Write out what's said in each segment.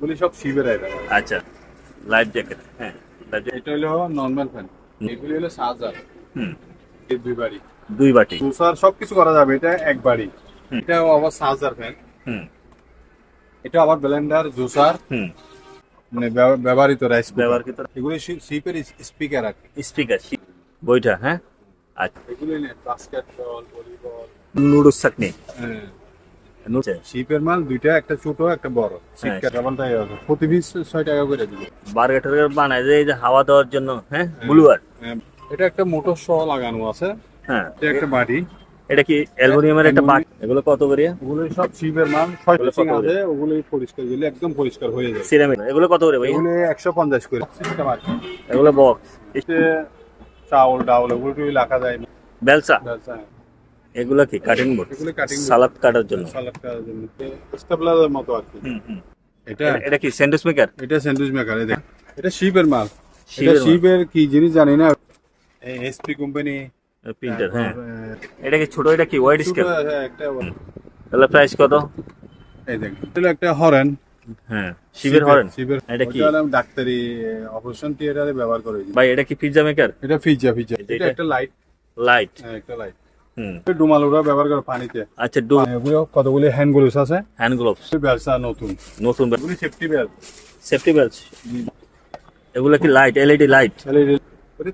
এগুলি সব শিবের আইটেম। আচ্ছা লাইফ জ্যাকেট হ্যাঁ। এটা হলো নর্মাল ফ্যান এগুলি হলো চার্জার হুম। দুই বাড়ি। দুই বাটি। তুষার সবকিছু করা যাবে এটা এক বাড়ি। এটা আবার চার্জার ফ্যান হুম। এটা আবার ব্লেন্ডার জুসার। হুম। মানে ব্যবহৃত রাইস ব্যবহারকৃত এগুলি শিপের স্পিকার আর স্পিকার বইটা হ্যাঁ? আচ্ছা। এগুলি basketball volleyball noodles chutney. Noodles শিপের মাল দুইটা একটা ছোট একটা বড়। প্রতি পিস ছয় টাকা করে দিবে। বার্গার বানায় যে এই যে হাওয়া দেওয়ার জন্য হ্যাঁ? ব্লুয়ার হ্যাঁ, এটা একটা মোটর সহ লাগানো আছে। হ্যাঁ। এটা একটা বাড়ি এটা কি অ্যালুমিনিয়ামের একটা বাট? এগুলো কত করিয়া ওগুলো সব শিপের মাল করে? আছে ওগুলো পরিষ্কার করলে একদম পরিষ্কার হয়ে যাবে। সিরামিক। এগুলো কত করে ভাই এগুলো একশো পঞ্চাশ করে। সিস্টেম আর এগুলো বক্স চাউল ডাউল ওগুলো রাখা যায় বেলসা হ্যাঁ। এগুলো কি কাটিং বোর্ড এগুলো কাটিং সালাদ কাটার জন্য। সালাদ কাটার জন্য। স্টেপলারের মতো আর কি। এটা এটা- এটা কি স্যান্ডউইচ মেকার এটা স্যান্ডউইচ মেকার এই দেখ এটা শিপের মাল। এটা শিপের কি জিনিস জানি না। এসপি কোম্পানি প্রিন্টার হ্যাঁ। এটা কি ছোট? এটা কি ওয়াইড স্কেল একটা তাহলে প্রাইস কত? এই দেখ এটা একটা হরেন। হ্যাঁ শিবের হরেন। শিবের এটা কি? ডাক্তারি অপারেশন থিয়েটারে ব্যবহার করে ভাই এটা কি পিৎজা মেকার এটা ফিজা পিজ্জা এটা- এটা একটা লাইট লাইট হ্যাঁ একটা লাইট ডুমাল ওরা ব্যবহার করে পানিতে। আচ্ছা এগুলো কতগুলি হ্যান্ড গ্লোভস আছে? হ্যান্ড গ্লোভস ব্যবসা নতুন। নতুন এগুলি সেফটি বেল্ট সেফটি বেল্ট এগুলো কি লাইট এলইডি লাইট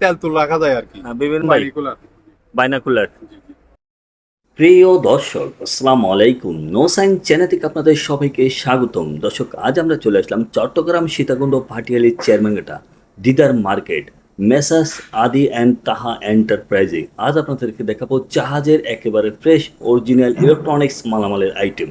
তেল রাখা যায় আর কি। বিভিন্ন ভাই বাইনাকুলার প্রিয় দর্শক আসসালামু আলাইকুম। নো সাইন চ্যানেল থেকে আপনাদের সবাইকে স্বাগতম। দর্শক আজ আমরা চলে আসলাম Chittagong Sitakunda Bhatiali চেয়ারম্যানঘাটা Didar market. Messrs, Adi and Taha এন্টারপ্রাইজে আজ আপনাদেরকে দেখাবো জাহাজের একেবারে ফ্রেশ অরিজিনাল ইলেকট্রনিক্স মালামালের আইটেম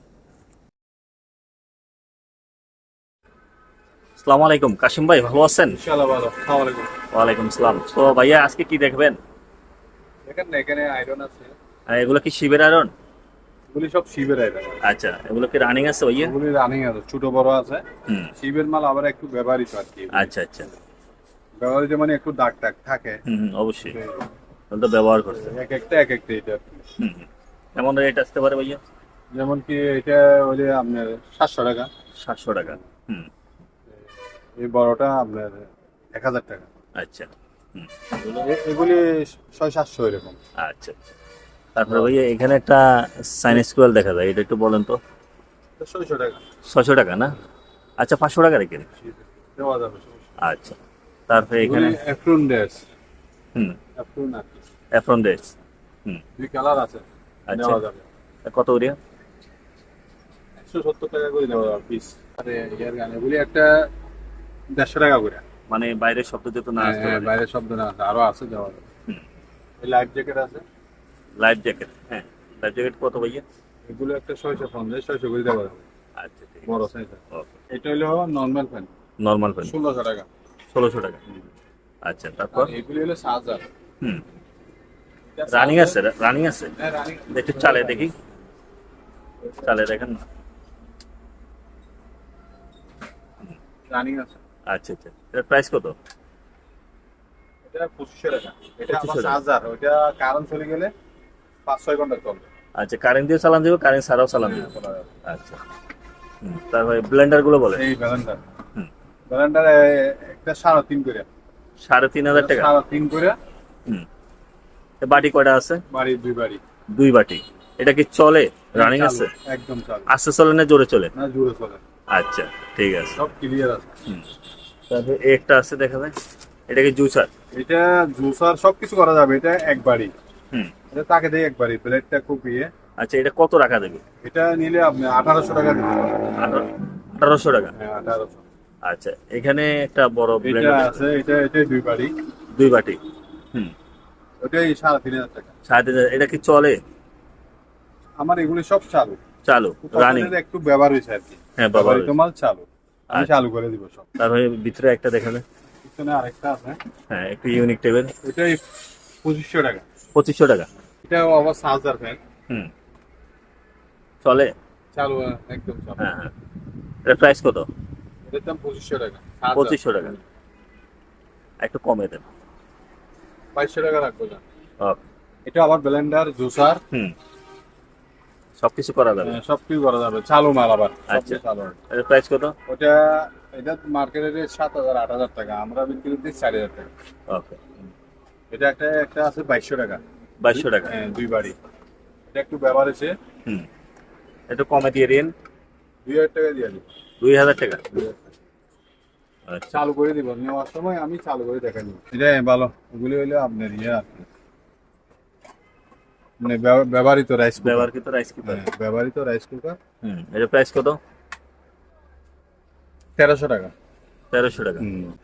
আসসালামু আলাইকুম। কাশিম ভাই ভালো আছেন? ওয়ালাইকুম আসসালাম। তো ভাইয়া আজকে কি দেখবেন? দেখেন না এখানে আয়রন আছে। এগুলো কি শিবের আয়রন এগুলি সব শিবের আচ্ছা এগুলো কি রানিং আছে ভাইয়া? এগুলি রানিং আছে ছোট বড় আছে। হুম। শিবের মাল আবার একটু ব্যবহৃত আর কি। আচ্ছা আচ্ছা। ব্যবহৃত মানে একটু দাগ থাকে। হুম অবশ্যই। তাহলে তো ব্যবহার করছে। এক একটা এক একটা এটা। কেমন রেট আসতে পারে ভাইয়া? যেমন কি এটা হলে আপনার সাতশো টাকা। সাতশো টাকা। হুম। এই বড়টা আপনার এক হাজার টাকা। আচ্ছা। এগুলো ছয় সাতশো এরকম। আচ্ছা তারপরে ভাইয়া এখানে একটা সাইনিস স্কুয়াল দেখা যায় এটা একটু বলেন তো। ছয়শো টাকা। ছশো টাকা না? আচ্ছা পাঁচশো টাকা রেখে দেওয়া যাবে আচ্ছা। তারপরে এখানে অ্যাফ্রুন ড্রেস হুম। অ্যাফ্রন ডেস হুম। দুই কালার আছে। আচ্ছা। কত করিয়া একশো সত্তর টাকা করে দেওয়া যাবে পিস আরে ইয়ার গান এগুলি একটা দেড়শো টাকা করে। মানে বাইরের শব্দ যেহেতু না আসতে হ্যাঁ, পারে। বাইরের শব্দ না আছে আরও আছে যাবে। এই লাইফ জ্যাকেট আছে? লাইফ জ্যাকেট হ্যাঁ। লাইফ জ্যাকেট কত ভাইয়া? এগুলো একটা ছয়শো পঞ্চাশ ছয়শো করে দেওয়া যাবে। আচ্ছা ঠিক বড় সাইজ এটা হলো নর্মাল ফ্যান নর্মাল ফ্যান ষোলোশো টাকা। ষোলোশো টাকা। আচ্ছা তারপর? এগুলি হলো চার্জার হুম। রানিং আছে রানিং আছে? হ্যাঁ একটু চালে দেখি। চালে দেখেন না। রানিং আছে। আচ্ছা আচ্ছা। এটার প্রাইস কত? এটা পঁচিশশো টাকা। এটা আমার 2500 টাকা। ওইটা কারেন্ট চলে গেলে পাঁচ ছয় ঘণ্টা চলবে। আচ্ছা কারেন্ট দিয়ে চালান দেবো কারেন্ট ছাড়াও চালান দেবো। আচ্ছা। তারপরে ব্লেন্ডারগুলো বলে এই। একটা সাড়ে তিন করে। সাড়ে তিন হাজার টাকা? সাড়ে তিন করে। হুম। বাটি কয়টা আছে? বাড়ি দুই বাড়ি। দুই বাটি। এটা কি চলে? রানিং আছে? একদম চালু। আস্তে চলে না জোরে চলে? না জুড়ে চলে। আচ্ছা ঠিক আছে। সব ক্লিয়ার আছে। হুম। তারপরে একটা আছে দেখা যায় এটা কি জুসার। এটা জুসার সবকিছু করা যাবে এটা এক বাড়ি হুম। এটা তাকে দেয় এক বাড়ি প্লেটটা খুব ইয়ে। আচ্ছা এটা কত রাখা দেবে? এটা নিলে আপনি আঠারোশো টাকা দিতে আঠারোশো টাকা? হ্যাঁ আঠারোশো। আচ্ছা এখানে একটা বড় এটা আছে। এটা এটাই দুই বাড়ি দুই বাটি। হুম। ওটাই সাড়ে তিন হাজার টাকা। সাড়ে তিন হাজার। এটা কি চলে? আমার এগুলি সব চালু। চালু রানিং। একটু ব্যবহার হয়েছে আর কি। হ্যাঁ বাবা ব্যবহৃত মাল চালু। আমি। চালু করে দিব সব। তারপরে ভিতরে একটা দেখা যায় পিছনে আরেকটা আছে। হ্যাঁ একটু ইউনিক টেবিল এটাই পঁচিশশো টাকা। পঁচিশশো টাকা। এটা আবার সাহাজার ফ্যান হুম। চলে? চালু একদম চালু। হ্যাঁ হ্যাঁ। এটার প্রাইস কত? এটার দাম পঁচিশশো টাকা। সাহাজার। পঁচিশশো টাকা। একটু কমে দেন। বাইশশো টাকা রাখব এটা আবার ব্লেন্ডার জুসার হুম। সব কিছু করা যাবে? সব কিছু করা যাবে। চালু মাল আবার আচ্ছা। এটার প্রাইস কত? ওটা এটা মার্কেটে রেট সাত হাজার আট হাজার টাকা। আমরা বিক্রি দিচ্ছি চার হাজার টাকা। ওকে এটা একটা একটা আছে বাইশশো টাকা। বাইশশো টাকা? হ্যাঁ দুই বাড়ি। এটা একটু ব্যবহার আছে হুম। একটু কমে দিয়ে দিন। দুই হাজার টাকা দিয়ে দিই দুই হাজার টাকা। আচ্ছা। চালু করে দিব। নেওয়ার সময় আমি চালু করে দেখা নিব এটা ভালো। ওগুলি হইলে আপনার ইয়ে আর। মানে ব্যবহৃত রাইস কুকার ব্যবহারকৃত রাইস কুকার হ্যাঁ, ব্যবহৃত রাইস কুকার হুম এটার প্রাইস কত? তেরোশো টাকা। তেরোশো টাকা।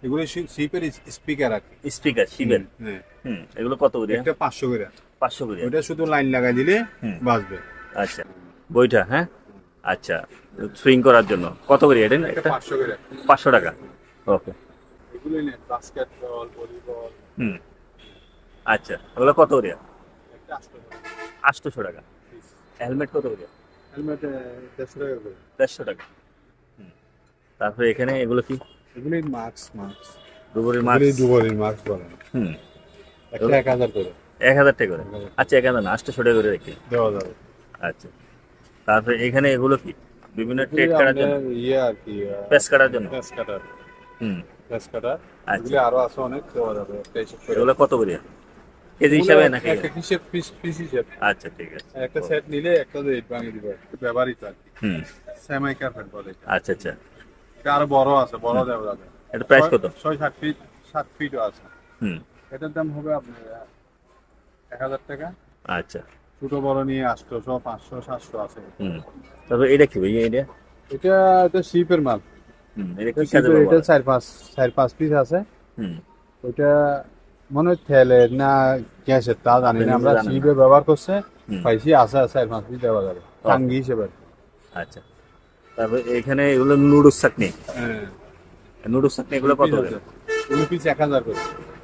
এগুলি শিপের স্পিকার আর স্পিকার শিবের। হ্যাঁ। হুম এগুলো কত করে? একটা পাঁচশো করে। পাঁচশো করে। ওটা শুধু লাইন লাগাই দিলে। বাঁচবে। আচ্ছা বইটা হ্যাঁ? আচ্ছা সুইং করার জন্য। কত করে এটা? একটা পাঁচশো করে। পাঁচশো টাকা। ওকে এগুলি নেন বাস্কেটবল ভলিবল হুম। আচ্ছা এগুলো কত করে? একটা করে। আটশোশো টাকা। হেলমেট কত করে? হেলমেট দেড়শো টাকা করে। দেড়শো টাকা। তারপরে এখানে এগুলো কি? এগুলি মাস্ক মাস্ক ডুবুরি মাছ এগুলি ডুবলির মাস্ক বলেন হুম। একটা এক হাজার করে। এক হাজার টাকা করে? আচ্ছা এক হাজার না আটশোশো টাকা করে রেখে। দেওয়া যাবে। আচ্ছা। তারপরে এখানে এগুলো কি? বিভিন্ন ট্রেড কাটার জন্য? ইয়ে আর কি পেস কাটার জন্য? প্যাস কাটার হুম। প্যাস কাটার আচ্ছা। এগুলি আরও আছে অনেক দেওয়া যাবে। এগুলো কত করে? কেজি হিসাবে নাকি? একটা হিসেব পিস পিস হিসেব। আচ্ছা ঠিক আছে। একটা সেট নিলে একটা রেট ভাঙিয়ে দিবে ব্যবহৃত আর হুম। সেমাই কার্পেট বলে আচ্ছা আচ্ছা। এটা আরও বড় আছে বড় দেওয়া যাবে এটা প্রাইস কত? ছয়- ছয় সাত ফিট সাত ফিটও আছে। হুম। এটার দাম হবে আপনার এক হাজার টাকা। আচ্ছা। ছোট বড় নিয়ে আটশোশো পাঁচশো সাতশো আছে। হুম। তারপরে এটা কি ভাই এটা? এটা এটা শিপের মাল। হুম এটা কি কাজে এটা ব্যবহার? চার পাঁচ চার পাঁচ পিস আছে। হুম। ওইটা মনে হয় তেলের না গ্যাসের তা জানি না আমরা। শিপে ব্যবহার করছে। পাইছি আছে চার পাঁচ পিস দেওয়া যাবে। টাঙ্গি হিসেবে। আচ্ছা। তারপরে এখানে এগুলো নুডলস চাটনি? হ্যাঁ। নুডলস চাটনি এগুলো কত করে? পিস এক হাজার করে।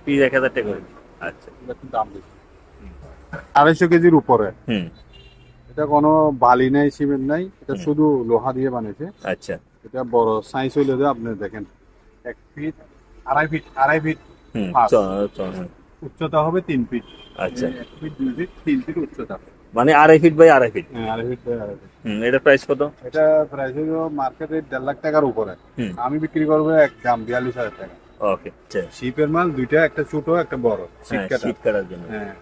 পিস এক হাজার টাকা করে। আচ্ছা। দাম বেশি। আড়াইশো কেজির উপরে। হুম। এটা কোনো বালি নাই সিমেন্ট নাই এটা শুধু লোহা দিয়ে বানিয়েছে। আচ্ছা। এটা বড় সাইজ হইলে যে আপনি দেখেন এক ফিট আড়াই ফিট আড়াই ফিট। উচ্চতা হবে তিন ফিট। আচ্ছা। এক ফিট দুই ফিট তিন ফিট উচ্চতা। মানে আড়াই ফিট বাই আড়াই ফিট? হ্যাঁ আড়াই ফিট বাই আড়াই ফিট। হুম প্রাইস কত? এটা প্রাইস হলো মার্কেটে দেড় লাখ টাকার উপরে। আমি বিক্রি করব একদম বিয়াল্লিশ হাজার টাকা। ওকে আচ্ছা। শিপের মাল দুইটা একটা ছোট একটা বড়। শীত হ্যাঁ কাটার জন্য। হ্যাঁ।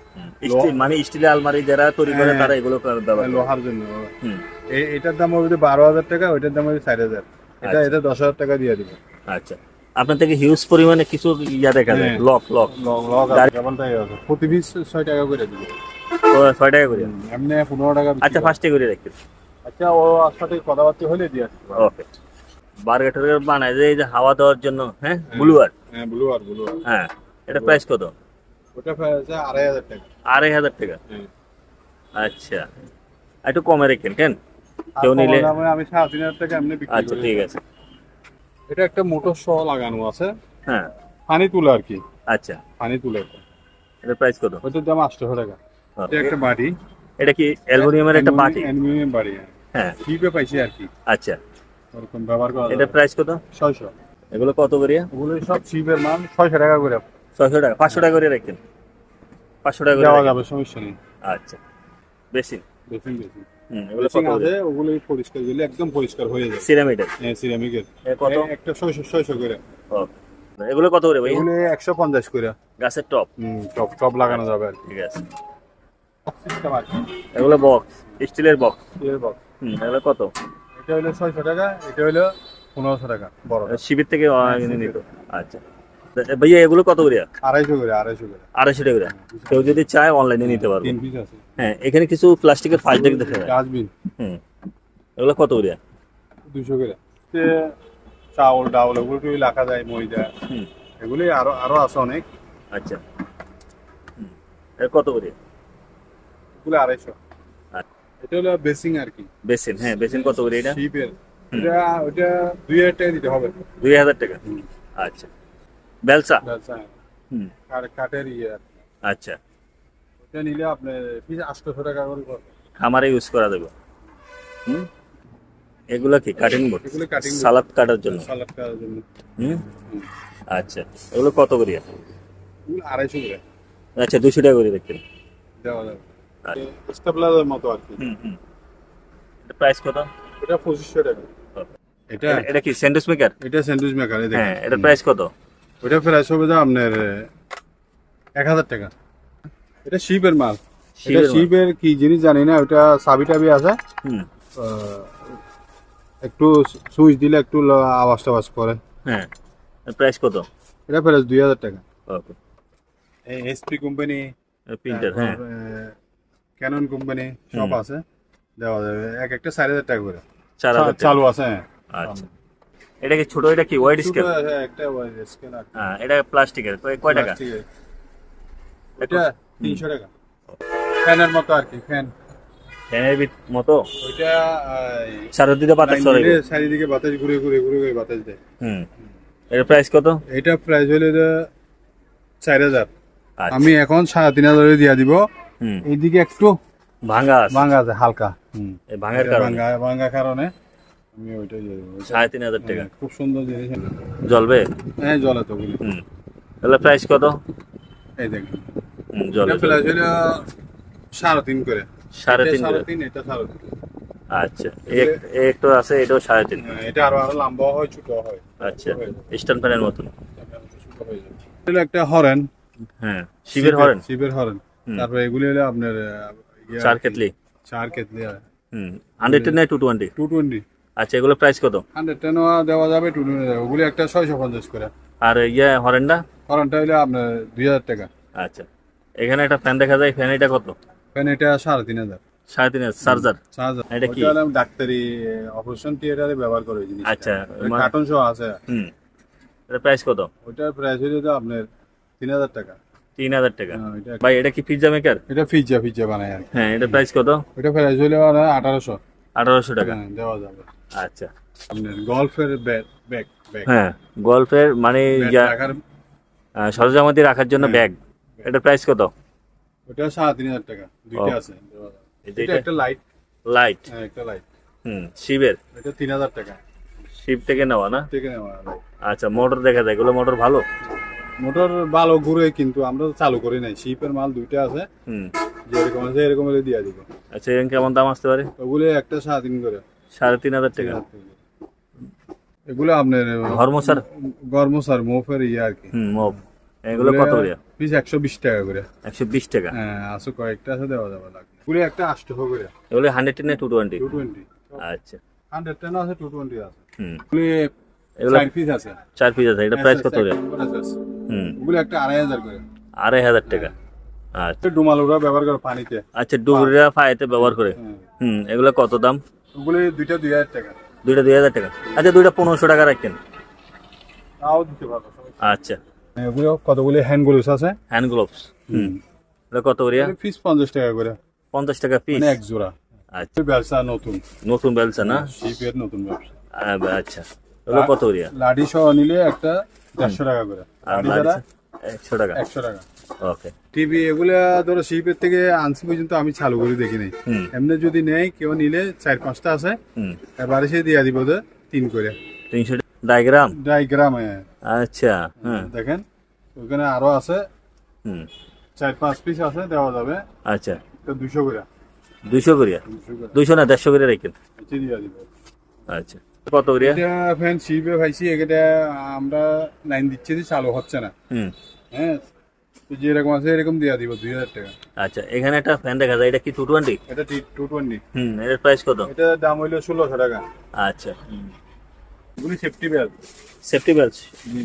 স্টিল মানে স্টিলের আলমারি যারা তৈরি করে। তারা এগুলো লোহার জন্য। হুম। এ- এটার দাম হবে বারো হাজার টাকা ওইটার দাম হবে চার হাজার। এটা আচ্ছা। এটা দশ হাজার টাকা দিয়ে দিবে। আচ্ছা। আপনার থেকে হিউজ পরিমাণে কিছু ইয়া দেখা যায়। হ্যাঁ। লক লক কেবলটাই আছে। প্রতি পিস ছয় টাকা করে দিবে। ছয় টাকা করে? এমনি পনেরো টাকা আচ্ছা ফার্স্টে করে রাখি। আচ্ছা ও সাথে কথাবার্তা হলে দিয়ে আসতে ওকে বার্গার বানায় যে এই যে হাওয়া দেওয়ার জন্য হ্যাঁ? ব্লুয়ার হ্যাঁ আর হ্যাঁ এটা প্রাইস কত? ওটা প্রায় আড়াই হাজার টাকা। আড়াই হাজার টাকা? হ্যাঁ। আচ্ছা। একটু কমে রেখেন কেন? কেউ নিলে আমি সাড়ে তিন হাজার টাকা এমনি আচ্ছা ঠিক আছে। এটা একটা মোটর সহ লাগানো আছে। হ্যাঁ। পানি তুলে আর কি। আচ্ছা। পানি তুলে। এটা প্রাইস কত? ওইটার দাম আটশো টাকা। এটা একটা বাড়ি। এটা কি অ্যালুমিনিয়ামের একটা বাটি? অ্যালুমিনিয়াম বাড়ি হ্যাঁ। শিপে পাইছি আর কি। আচ্ছা। ওরকম ব্যবহার করা এটা প্রাইস কত? ছয়শো। এগুলো কত করে? ওগুলো সব শিপের মাল ছয়শো টাকা করে। ছয়শো টাকা পাঁচশো টাকা করে রাখেন। পাঁচশো টাকা করে দেওয়া। যাবে সমস্যা নেই। আচ্ছা। করে আছে ওগুলো পরিষ্কার একদম পরিষ্কার হয়ে যায়। হ্যাঁ সিরামিকের। কত? একটা ছয়শো ছয়শো করে। এগুলো কত করে ভাই এগুলো একশো পঞ্চাশ করে। গাছের টপ? টপ টপ লাগানো যাবে আর ঠিক আছে। এগুলো বক্স স্টিলের বক্স। হুম এগুলো কত? এটা হলো ছয়শো টাকা এটা হলো পনেরোশো টাকা বড় শিবির থেকে নিত। আচ্ছা। ভাইয়া এগুলো কত করে? আড়াইশো করে আড়াইশো করে। আড়াইশো টাকা করে? কেউ যদি চায় অনলাইনে নিতে পারবে। তিন পিস আছে। হ্যাঁ এখানে কিছু প্লাস্টিকের ফাইল থেকে দেখা যায় ডাস্টবিন হুম এগুলো কত করে? দুশো করে। চাউল ডাউল ওগুলো টুই রাখা যায় ময়দা হুম। এগুলি আরও আরও আছে অনেক। আচ্ছা। এর কত করে? এগুলো আড়াইশো। আচ্ছা। এটা হলো বেসিং আর কি। বেসিন হ্যাঁ বেসিন কত করে এটা? শিপের এটা ওটা দুই হাজার টাকা দিতে হবে। দুই হাজার টাকা। আচ্ছা। বেলসা? ব্যবসা হুম। কাঠের ইয়ে আর আচ্ছা। এটা নিলে আপনার পিস টাকা করে খামারে ইউজ করা দেবে। হুম? এগুলো কি? কাটিং বোর্ড এগুলো board। সালাদ কাটার জন্য? সালাদ করার জন্য। হুম? আচ্ছা। এগুলো কত এগুলো আড়াইশো করে। আচ্ছা দুশো টাকা করে দেখতেন দেওয়া যাবে। আচ্ছা। স্টেপলারের মতো আর কি। হুম হুম। এটা প্রাইস কত? এটা পঁচিশশো টাকা। এটা এটা- এটা কি স্যান্ডউইচ মেকার এটা স্যান্ডউইচ মেকার হ্যাঁ এটা প্রাইস কত? ওটা প্রাইস হবে যা আপনার এক হাজার টাকা। এটা শিপের মাল। এটা শিপের কি জিনিস জানি না ওটা সাবি টাবি আছে। একটু সুইচ দিলে একটু আওয়াজ টাওয়াজ করে। হ্যাঁ। প্রাইস কত? এটা প্রাইস দুই হাজার টাকা। এসপি কোম্পানি প্রিন্টার হ্যাঁ। ক্যানন কোম্পানি সব আছে। দেওয়া যাবে। এক একটা চার হাজার টাকা করে। চালু আছে হ্যাঁ। আচ্ছা। এটা কি ছোট? এটা কি ওয়াইড স্কেল হ্যাঁ, একটা স্কেল হ্যাঁ এটা প্লাস্টিকের কয় টাকা? এটা তিনশো টাকা। ফ্যানের মতো আর কি ফ্যান। ফ্যানের মতো? ওইটা সারা বাতাস চলে চারিদিকে বাতাস ঘুরে ঘুরে ঘুরে ঘুরে বাতাস দেয়। হুম। এর প্রাইস কত? এটা প্রাইস হলে চার হাজার। আচ্ছা। আমি এখন সাড়ে তিন হাজারে দিয়ে দিব। হুম। এইদিকে একটু ভাঙা ভাঙা আছে হালকা। ভাঙার কারণে? ভাঙা কারণে। আমি ওইটাই সাড়ে তিন হাজার টাকা। হ্যাঁ, খুব সুন্দর জিনিস। জ্বলবে? হ্যাঁ জলে তো হুম। তাহলে প্রাইস কত? এই দেখুন। হুম জ্বলে প্রাইস হলে সাড়ে তিন করে। সাড়ে তিন সাড়ে তিন এটা সাড়ে তিন। আচ্ছা। এক- একটু আছে এটাও সাড়ে তিন। হ্যাঁ, এটা আরও আরও লম্বা হয় ছোট হয় আচ্ছা স্ট্যান্ড ফ্যানের মতন। হয়ে। এটা একটা হরেন। হ্যাঁ শিবের হরেন। শিবের হরেন। তারপরে এগুলি হলো আপনার চার কেতলি। চার কেতলি হুম। Hundred ten two twenty two twenty আচ্ছা এগুলো প্রাইস কত? হান্ড্রেড টেন দেওয়া যাবে টু টোয়েন্টি ওগুলি একটা ছয়শো পঞ্চাশ করে। আর ইয়ে হরেনটা? হরেনটা হলে আপনার দুই হাজার টাকা। আচ্ছা এখানে একটা ফ্যান দেখা যায় ফ্যান এটা কত? ফ্যান এটা সাড়ে তিন হাজার। সাড়ে তিন হাজার চার্জার চার্জার এটা কি? ওইটা হলো ডাক্তারি অপারেশন থিয়েটারে ব্যবহার করে আচ্ছা, কার্টুন সহ আছে। হুম এটা প্রাইস কত? প্রাইস তো আপনার তিন হাজার টাকা। তিন হাজার টাকা। হ্যাঁ, ভাই এটা কি পিৎজা মেকার এটা পিজ্জা পিজ্জা বানায় হ্যাঁ এটা প্রাইস কত? প্রাইস হলে আঠারোশো। আঠারোশো টাকা। দেওয়া যাবে। আচ্ছা। গল্ফের ব্যাগ হ্যাঁ গল্ফের মানে ইয়া রাখার সরঞ্জামাদি রাখার জন্য হ্যাঁ। ব্যাগ। এটা প্রাইস কত? ওটা সাড়ে তিন হাজার টাকা। দুইটা আছে। এটা একটা লাইট লাইট হ্যাঁ একটা লাইট হুম শিবের? এটা তিন হাজার টাকা। শিব থেকে নেওয়া না? থেকে নেওয়া আচ্ছা মোটর দেখা যায়। এগুলো মোটর ভালো? মোটর ভালো ঘুরে কিন্তু আমরা চালু করি নাই। শিপের মাল দুইটা আছে। হুম। যেরকম আছে এরকম দিয়ে দিব। আচ্ছা এরকম কেমন দাম আসতে পারে? ওগুলো একটা সাড়ে তিন করে। সাড়ে তিন হাজার টাকা। এগুলো আপনার হরমোসার গরমসার মোফের ইয়ে আর কি। মব এগুলো কত করে? পিস একশো বিশ টাকা করে। একশো বিশ টাকা। হ্যাঁ আছে কয়েকটা আছে দেওয়া যাবে লাগবে। পুরো একটা আটশো করে। এগুলো hundred ten two twenty two twenty আচ্ছা। হান্ড্রেড টেন আছে টু টোয়েন্টি আছে। হুম। এগুলো চার পিস আছে। চার পিস আছে এটা প্রাইস কত করে? হুম। ওগুলো একটা আড়াই হাজার করে। আড়াই হাজার টাকা। আচ্ছা। ডুমাল ওরা ব্যবহার করে পানিতে। আচ্ছা ডুবুরিরা ফায়াতে ব্যবহার করে। হ্যাঁ। হুম এগুলো কত দাম? ওগুলি দুইটা দুই হাজার টাকা। দুইটা দুই হাজার টাকা। আচ্ছা দুইটা পনেরোশো টাকা রাখেন। তাও দিতে পারব আচ্ছা। এগুলো কতগুলি হ্যান্ড গ্লোভস আছে? হ্যান্ড গ্লোভস হুম। এটা কত করিয়া? পিস পঞ্চাশ টাকা করে। পঞ্চাশ টাকা পিস মানে এক জোড়া। আচ্ছা। ব্যবসা নতুন। নতুন বেলসা না? শিপের নতুন ব্যবসা। আ- আচ্ছা। এগুলো কত করিয়া? লাডি সহ নিলে একটা দেড়শো টাকা করে। আর একশো টাকা। একশো টাকা। ওকে টিভি এগুলা ধরো শিপের থেকে আনছি পর্যন্ত আমি চালু করে দেখি নাই এমনি যদি নেয় কেউ নিলে চার পাঁচটা আছে। এবারে সে দিয়ে দিব ওদের তিন করে। তিনশো ডায়গ্রাম? ডাইগ্রাম আচ্ছা হ্যাঁ দেখেন ওখানে আরও আছে। হুম। চার পাঁচ পিস আছে দেওয়া যাবে। আচ্ছা। তো দুশো করে। দুইশো করে? দুইশো না দেড়শো করে রাখেন? আচ্ছা। কত ফ্যান শিপে ভাইছি এটা আমরা লাইন দিচ্ছি চালু হচ্ছে না। হুম। হ্যাঁ তো যেরকম আছে এরকম দিয়ে দিব দুই হাজার টাকা। আচ্ছা এখানে একটা ফ্যান দেখা যায় এটা কি টু টোয়েন্টি এটা টু টোয়েন্টি হুম এটার প্রাইস কত? এটার দাম হইল ষোলোশো টাকা। আচ্ছা। এগুলি সেফটি বেল্ট সেফটি বেল্ট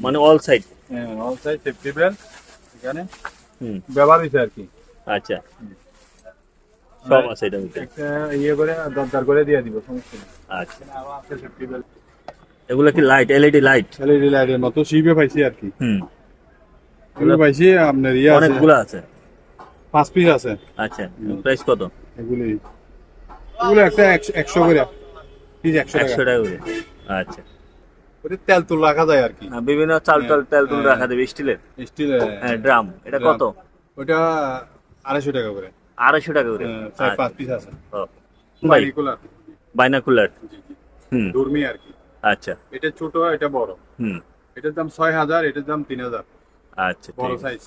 মানে অল সাইড হ্যাঁ অল সাইড সেফটি বেল্ট এখানে। হুম। ব্যবহার হয়েছে আর কি। আচ্ছা। সব আছে ভিতরে একটা ইয়ে করে দরকার করে দিয়ে দিব সমস্যা আচ্ছা। সেফটি বেল্ট এগুলো কি লাইট এলইডি লাইট এলইডি লাইটের মতো শিপে পাইছি আর কি। হুম। পাইছি আপনার ইয়ে আছে। অনেকগুলো আছে। পাঁচ পিস আছে। আচ্ছা প্রাইস কত? এগুলি এগুলো একটা একশো করে। পিস একশো একশো টাকা করে। আচ্ছা। ওটা তেল তুল রাখা যায় আর কি। বিভিন্ন চাল টাল তেল তুল হ্যাঁ। রাখা দেবে স্টিলের? স্টিল হ্যাঁ। ড্রাম। এটা কত? ওটা আড়াইশো টাকা করে। আড়াইশো টাকা করে? হ্যাঁ, চার পাঁচ পিস আছে। বাইনাকুলার হুম। আর কি। আচ্ছা। এটা ছোট এটা বড়। হুম। এটার দাম ছয় হাজার এটার দাম তিন হাজার। আচ্ছা বড় ঠিক আছে। সাইজ